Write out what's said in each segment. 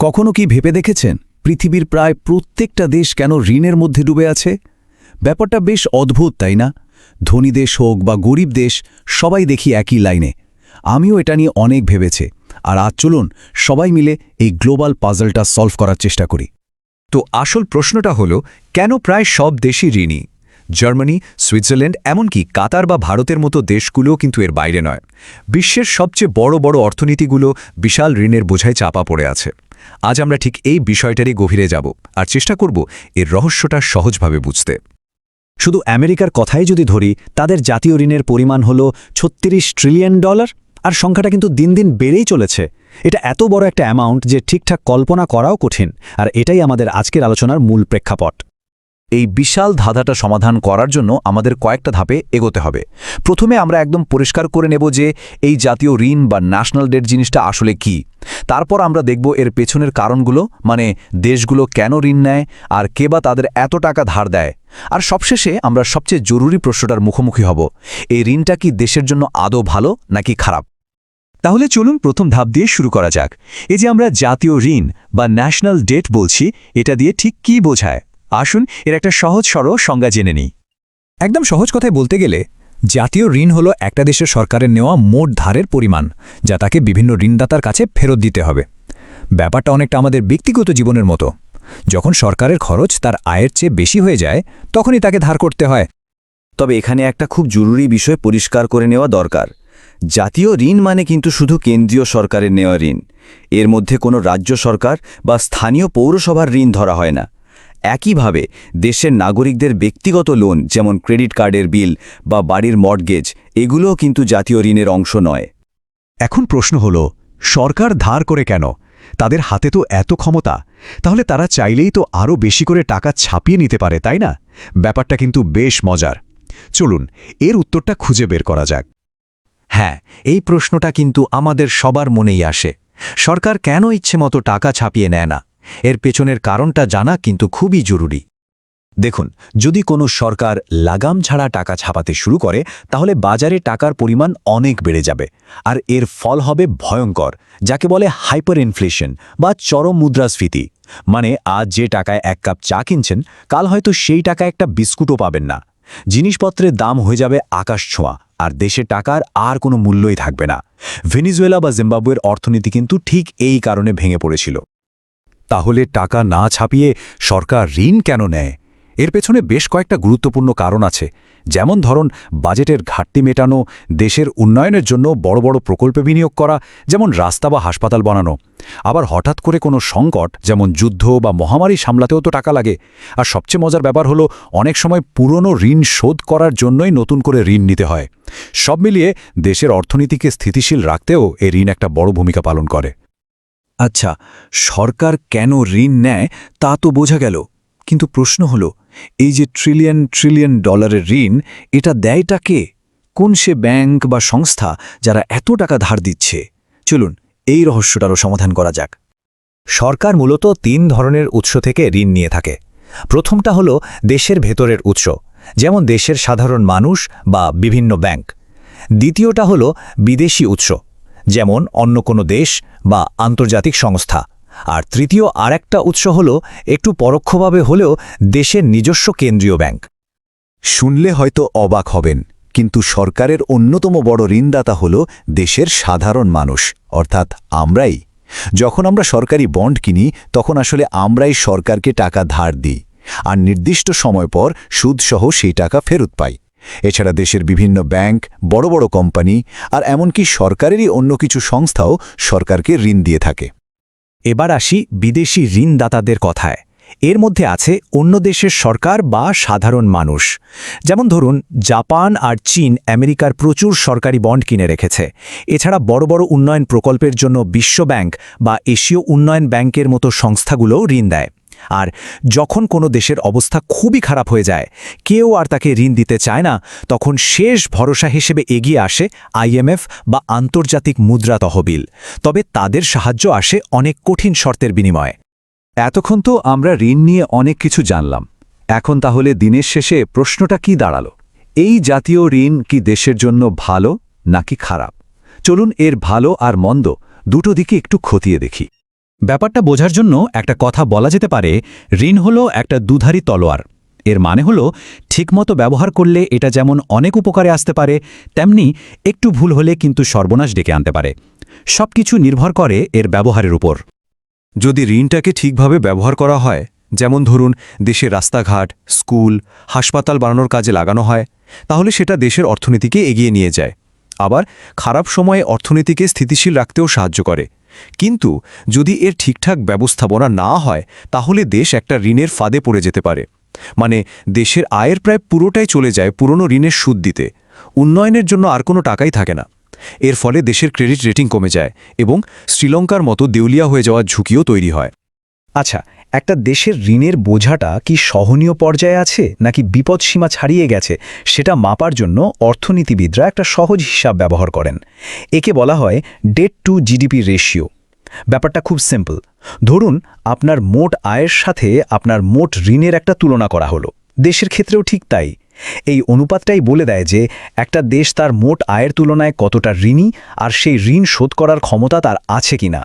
কখনো কি ভেবে দেখেছেন পৃথিবীর প্রায় প্রত্যেকটা দেশ কেন ঋণের মধ্যে ডুবে আছে? ব্যাপারটা বেশ অদ্ভুত, তাই না? ধনী দেশ হোক বা গরিব দেশ, সবাই দেখি একই লাইনে। আমিও এটা নিয়ে অনেক ভেবেছে। আর আজ চলুন সবাই মিলে এই গ্লোবাল পাজলটা সলভ করার চেষ্টা করি। তো আসল প্রশ্নটা হলো, কেন প্রায় সব দেশই ঋণী? জার্মানি, সুইজারল্যান্ড, এমনকি কাতার বা ভারতের মতো দেশগুলোও কিন্তু এর বাইরে নয়। বিশ্বের সবচেয়ে বড় বড় অর্থনীতিগুলো বিশাল ঋণের বোঝায় চাপা পড়ে আছে। আজ আমরা ঠিক এই বিষয়টারই গভীরে যাব আর চেষ্টা করব এর রহস্যটা সহজভাবে বুঝতে। শুধু আমেরিকার কথাই যদি ধরি, তাদের জাতীয় ঋণের পরিমাণ হল ছত্রিশ ট্রিলিয়ন ডলার আর সংখ্যাটা কিন্তু দিন দিন বেড়েই চলেছে। এটা এত বড় একটা অ্যামাউন্ট যে ঠিকঠাক কল্পনা করাও কঠিন আর এটাই আমাদের আজকের আলোচনার মূল প্রেক্ষাপট। এই বিশাল ধাঁধাটা সমাধান করার জন্য আমাদের কয়েকটা ধাপে এগোতে হবে। প্রথমে আমরা একদম পরিষ্কার করে নেব যে এই জাতীয় ঋণ বা ন্যাশনাল ডেট জিনিসটা আসলে কি। তারপর আমরা দেখব এর পেছনের কারণগুলো মানে দেশগুলো কেন ঋণ নেয় আর কে বা তাদের এত টাকা ধার দেয়। আর সবশেষে আমরা সবচেয়ে জরুরি প্রশ্নটার মুখোমুখি হব, এই ঋণটা কি দেশের জন্য আদৌ ভালো নাকি খারাপ? তাহলে চলুন প্রথম ধাপ দিয়ে শুরু করা যাক। এই যে আমরা জাতীয় ঋণ বা ন্যাশনাল ডেট বলছি, এটা দিয়ে ঠিক কি বোঝায়? আসুন এর একটা সহজ সরল সংজ্ঞা জেনে নিই। একদম সহজ কথায় বলতে গেলে জাতীয় ঋণ হলো একটা দেশের সরকারের নেওয়া মোট ধারের পরিমাণ, যা তাকে বিভিন্ন ঋণদাতার কাছে ফেরত দিতে হবে। ব্যাপারটা অনেকটা আমাদের ব্যক্তিগত জীবনের মতো। যখন সরকারের খরচ তার আয়ের চেয়ে বেশি হয়ে যায়, তখনই তাকে ধার করতে হয়। তবে এখানে একটা খুব জরুরি বিষয় পরিষ্কার করে নেওয়া দরকার। জাতীয় ঋণ মানে কিন্তু শুধু কেন্দ্রীয় সরকারের নেওয়া ঋণ। এর মধ্যে কোনো রাজ্য সরকার বা স্থানীয় পৌরসভার ঋণ ধরা হয় না। একইভাবে দেশের নাগরিকদের ব্যক্তিগত লোন যেমন ক্রেডিট কার্ডের বিল বা বাড়ির মর্টগেজ এগুলোও কিন্তু জাতীয় ঋণের অংশ নয়। এখন প্রশ্ন হল সরকার ধার করে কেন? তাদের হাতে তো এত ক্ষমতা। তাহলে তারা চাইলেই তো আরও বেশি করে টাকা ছাপিয়ে নিতে পারে তাই না? ব্যাপারটা কিন্তু বেশ মজার। চলুন এর উত্তরটা খুঁজে বের করা যাক। হ্যাঁ এই প্রশ্নটা কিন্তু আমাদের সবার মনেই আসে। সরকার কেন ইচ্ছে মতো টাকা ছাপিয়ে নেয় না? এর পেছনের কারণটা জানা কিন্তু খুবই জরুরি। দেখুন, যদি কোনো সরকার লাগাম ছাড়া টাকা ছাপাতে শুরু করে, তাহলে বাজারে টাকার পরিমাণ অনেক বেড়ে যাবে, আর এর ফল হবে ভয়ঙ্কর, যাকে বলে হাইপার ইনফ্লেশন বা চরম মুদ্রাস্ফীতি। মানে আজ যে টাকায় এক কাপ চা কিনছেন, কাল হয়তো সেই টাকায় একটা বিস্কুটও পাবেন না। জিনিসপত্রের দাম হয়ে যাবে আকাশ ছোঁয়া, আর দেশে টাকার আর কোনো মূল্যই থাকবে না। ভেনিজুয়েলা বা জিম্বাবুয়ের অর্থনীতি কিন্তু ঠিক এই কারণে ভেঙে পড়েছিল। তাহলে টাকা না ছাপিয়ে সরকার ঋণ কেন নেয়? এর পেছনে বেশ কয়েকটা গুরুত্বপূর্ণ কারণ আছে। যেমন ধরুন, বাজেটের ঘাটতি মেটানো, দেশের উন্নয়নের জন্য বড় বড় প্রকল্পে বিনিয়োগ করা, যেমন রাস্তা বা হাসপাতাল বানানো। আবার হঠাৎ করে কোনো সংকট, যেমন যুদ্ধ বা মহামারী সামলাতেও তো টাকা লাগে। আর সবচেয়ে মজার ব্যাপার হলো, অনেক সময় পুরনো ঋণ শোধ করার জন্যই নতুন করে ঋণ নিতে হয়। সব মিলিয়ে দেশের অর্থনীতিকে স্থিতিশীল রাখতেও এই ঋণ একটা বড় ভূমিকা পালন করে। আচ্ছা সরকার কেন ঋণ নেয় তা তো বোঝা গেল। কিন্তু প্রশ্ন হল, এই যে ট্রিলিয়ন ট্রিলিয়ন ডলারের ঋণ, এটা দেয়টা কে? কোন সে ব্যাংক বা সংস্থা যারা এত টাকা ধার দিচ্ছে? চলুন, এই রহস্যটারও সমাধান করা যাক। সরকার মূলত তিন ধরনের উৎস থেকে ঋণ নিয়ে থাকে। প্রথমটা হল দেশের ভেতরের উৎস, যেমন দেশের সাধারণ মানুষ বা বিভিন্ন ব্যাংক। দ্বিতীয়টা হল বিদেশি উৎস যেমন অন্য কোনো দেশ বা আন্তর্জাতিক সংস্থা। আর তৃতীয় আরেকটা উৎস হল একটু পরোক্ষভাবে হলেও দেশের নিজস্ব কেন্দ্রীয় ব্যাংক। শুনলে হয়তো অবাক হবেন, কিন্তু সরকারের অন্যতম বড় ঋণদাতা হল দেশের সাধারণ মানুষ, অর্থাৎ আমরাই। যখন আমরা সরকারি বন্ড কিনি, তখন আসলে আমরাই সরকারকে টাকা ধার দিই, আর নির্দিষ্ট সময় পর সুদসহ সেই টাকা ফেরত পাই। এছাড়া দেশের বিভিন্ন ব্যাংক, বড় বড় কোম্পানি আর এমনকি সরকারেরই অন্য কিছু সংস্থাও সরকারকে ঋণ দিয়ে থাকে। এবার আসি বিদেশি ঋণদাতাদের কথায়। এর মধ্যে আছে অন্য দেশের সরকার বা সাধারণ মানুষ। যেমন ধরুন, জাপান আর চীন আমেরিকার প্রচুর সরকারি বন্ড কিনে রেখেছে। এছাড়া বড় বড় উন্নয়ন প্রকল্পের জন্য বিশ্ব ব্যাংক বা এশীয় উন্নয়ন ব্যাংকের মতো সংস্থাগুলোও ঋণ দেয়। আর যখন কোনো দেশের অবস্থা খুবই খারাপ হয়ে যায়, কেউ আর তাকে ঋণ দিতে চায় না, তখন শেষ ভরসা হিসেবে এগিয়ে আসে আইএমএফ বা আন্তর্জাতিক মুদ্রা তহবিল। তবে তাদের সাহায্য আসে অনেক কঠিন শর্তের বিনিময়ে। এতক্ষণ তো আমরা ঋণ নিয়ে অনেক কিছু জানলাম। এখন তাহলে দিনের শেষে প্রশ্নটা কি দাঁড়াল? এই জাতীয় ঋণ কি দেশের জন্য ভালো নাকি খারাপ? চলুন এর ভালো আর মন্দ দুটো দিকে একটু খতিয়ে দেখি। ব্যাপারটা বোঝার জন্য একটা কথা বলা যেতে পারে, ঋণ হলো একটা দুধারী তলোয়ার। এর মানে হলো, ঠিকমতো ব্যবহার করলে এটা যেমন অনেক উপকারে আসতে পারে, তেমনি একটু ভুল হলে কিন্তু সর্বনাশ ডেকে আনতে পারে। সবকিছু নির্ভর করে এর ব্যবহারের উপর। যদি ঋণটাকে ঠিকভাবে ব্যবহার করা হয়, যেমন ধরুন, দেশের রাস্তাঘাট, স্কুল, হাসপাতাল বানানোর কাজে লাগানো হয়, তাহলে সেটা দেশের অর্থনীতিকে এগিয়ে নিয়ে যায়। আবার খারাপ সময়ে অর্থনীতিকে স্থিতিশীল রাখতেও সাহায্য করে। কিন্তু যদি এর ঠিকঠাক ব্যবস্থাপনা না হয়, তাহলে দেশ একটা ঋণের ফাঁদে পড়ে যেতে পারে। মানে দেশের আয়ের প্রায় পুরোটাই চলে যায় পুরনো ঋণের সুদ দিতে। উন্নয়নের জন্য আর কোনো টাকাই থাকে না। এর ফলে দেশের ক্রেডিট রেটিং কমে যায় এবং শ্রীলঙ্কার মতো দেউলিয়া হয়ে যাওয়ার ঝুঁকিও তৈরি হয়। আচ্ছা একটা দেশের ঋণের বোঝাটা কি সহনীয় পর্যায়ে আছে নাকি বিপদসীমা ছাড়িয়ে গেছে সেটা মাপার জন্য অর্থনীতিবিদরা একটা সহজ হিসাব ব্যবহার করেন। একে বলা হয় ডেট টু জিডিপি রেশিও ব্যাপারটা খুব সিম্পল ধরুন, আপনার মোট আয়ের সাথে আপনার মোট ঋণের একটা তুলনা করা হলো। দেশের ক্ষেত্রেও ঠিক তাই। এই অনুপাতটাই বলে দেয় যে একটা দেশ তার মোট আয়ের তুলনায় কতটা ঋণী আর সেই ঋণ শোধ করার ক্ষমতা তার আছে কিনা।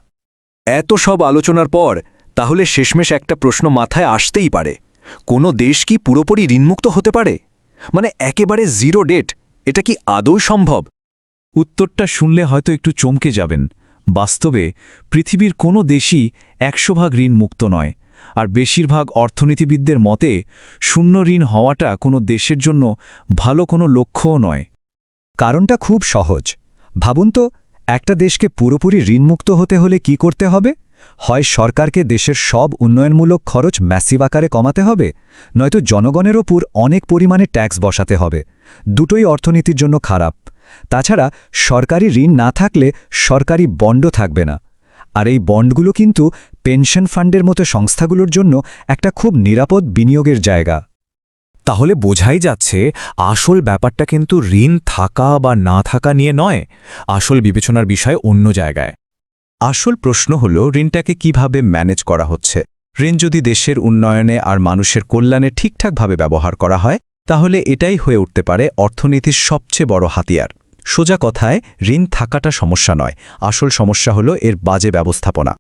এত সব আলোচনার পর তাহলে শেষমেশ একটা প্রশ্ন মাথায় আসতেই পারে। কোনো দেশ কি পুরোপুরি ঋণমুক্ত হতে পারে? মানে একেবারে জিরো ডেট, এটা কি আদৌ সম্ভব? উত্তরটা শুনলে হয়তো একটু চমকে যাবেন। বাস্তবে পৃথিবীর কোনো দেশই একশো ভাগ ঋণ মুক্ত নয়, আর বেশিরভাগ অর্থনীতিবিদদের মতে শূন্য ঋণ হওয়াটা কোনো দেশের জন্য ভালো কোনো লক্ষ্যও নয়। কারণটা খুব সহজ। ভাবুন তো, একটা দেশকে পুরোপুরি ঋণমুক্ত হতে হলে কি করতে হবে? হয় সরকারকে দেশের সব উন্নয়নমূলক খরচ ম্যাসিভ আকারে কমাতে হবে, নয়তো জনগণের ওপর অনেক পরিমাণে ট্যাক্স বসাতে হবে। দুটোই অর্থনীতির জন্য খারাপ। তাছাড়া সরকারি ঋণ না থাকলে সরকারি বন্ডও থাকবে না। আর এই বন্ডগুলো কিন্তু পেনশন ফান্ডের মতো সংস্থাগুলোর জন্য একটা খুব নিরাপদ বিনিয়োগের জায়গা। তাহলে বোঝাই যাচ্ছে, আসল ব্যাপারটা কিন্তু ঋণ থাকা বা না থাকা নিয়ে নয়, আসল বিবেচনার বিষয় অন্য জায়গায়। আসল প্রশ্ন হল, ঋণটাকে কীভাবে ম্যানেজ করা হচ্ছে? ঋণ যদি দেশের উন্নয়নে আর মানুষের কল্যাণে ঠিকঠাকভাবে ব্যবহার করা হয়, তাহলে এটাই হয়ে উঠতে পারে অর্থনীতির সবচেয়ে বড় হাতিয়ার। সোজা কথায়, ঋণ থাকাটা সমস্যা নয়। আসল সমস্যা হল এর বাজে ব্যবস্থাপনা।